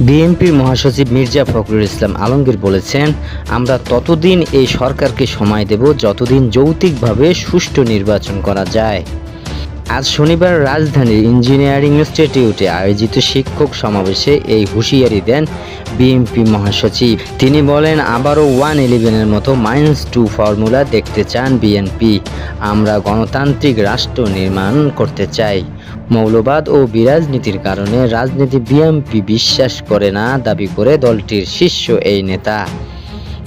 বিএনপির মহাসচিব মির্জা ফখরুল ইসলাম আলমগীর বলেছেন, আমরা ততদিন এই সরকারকে সময় দেব যতদিন যৌক্তিকভাবে সুষ্ঠু নির্বাচন করা যায়। আজ শনিবার রাজধানীর ইঞ্জিনিয়ারিং ইনস্টিটিউটে আয়োজিত শিক্ষক সমাবেশে এই হুঁশিয়ারি দেন বিএনপি মহাসচিব। তিনি বলেন, আবারও ওয়ান ইলেভেনের মতো মাইনাস টু ফর্মুলা দেখতে চান বিএনপি। আমরা গণতান্ত্রিক রাষ্ট্র নির্মাণ করতে চাই। মৌলবাদ ও বিরাজনীতির কারণে রাজনীতি বিএনপি বিশ্বাস করে না, দাবি করে দলটির শীর্ষ এই নেতা।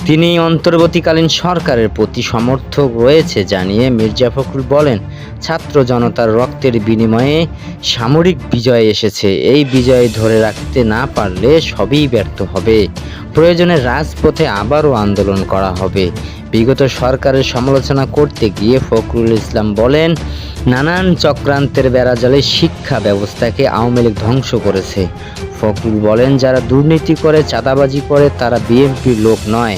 তিনি অন্তর্বর্তীকালীন সরকারের প্রতি সমর্থক রয়েছে জানিয়ে মির্জা ফখরুল বলেন, ছাত্র জনতার রক্তের বিনিময়ে সামরিক বিজয় এসেছে। এই বিজয় ধরে রাখতে না পারলে সবই ব্যর্থ হবে। প্রয়োজনে রাজপথে আবারও আন্দোলন করা হবে। বিগত সরকারের সমালোচনা করতে গিয়ে ফখরুল ইসলাম বলেন, নানান চক্রান্তের বেড়াজালে শিক্ষা ব্যবস্থাকে আওয়ামী লীগ ধ্বংস করেছে। ফখরুল বলেন, যারা দুর্নীতি করে, চাঁদাবাজি করে, তারা বিএনপির লোক নয়।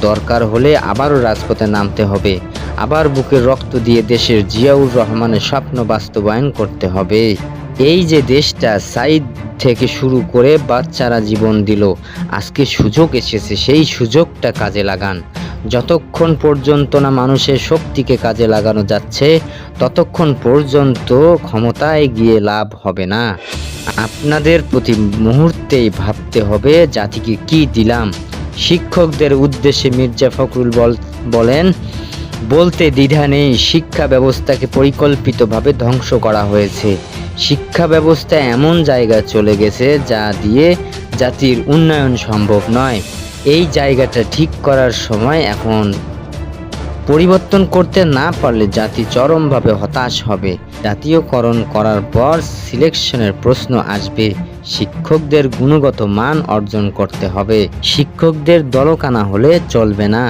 দরকার হলে আবারও রাজপথে নামতে হবে। আবার বুকে রক্ত দিয়ে দেশের জিয়াউর রহমানের স্বপ্ন বাস্তবায়ন করতে হবে। এই যে দেশটা সাইদ থেকে শুরু করে বাচ্চারা জীবন দিল, আজকে সুযোগ এসেছে, সেই সুযোগটা কাজে লাগান। যতক্ষণ পর্যন্ত না মানুষের শক্তিকে কাজে লাগানো যাচ্ছে, ততক্ষণ পর্যন্ত ক্ষমতায় গিয়ে লাভ হবে না। আপনাদের প্রতি মুহূর্তেই ভাবতে হবে, জাতিকে কি দিলাম? শিক্ষকদের উদ্দেশ্যে মির্জা ফখরুল বল- বলেন, বলতে দ্বিধা নেই, শিক্ষা ব্যবস্থাকে পরিকল্পিতভাবে ধ্বংস করা হয়েছে। শিক্ষা ব্যবস্থা এমন জায়গায় চলে গেছে যা দিয়ে জাতির উন্নয়ন সম্ভব নয়। এই জায়গাটা ঠিক করার সময় এখন পরিবর্তন করতে না পারলে জাতি চরমভাবে হতাশ হবে। জাতীয়করণ করার পর সিলেকশনের প্রশ্ন আসবে, শিক্ষকদের গুণগত মান অর্জন করতে হবে। শিক্ষকদের দলকানা হলে চলবে না।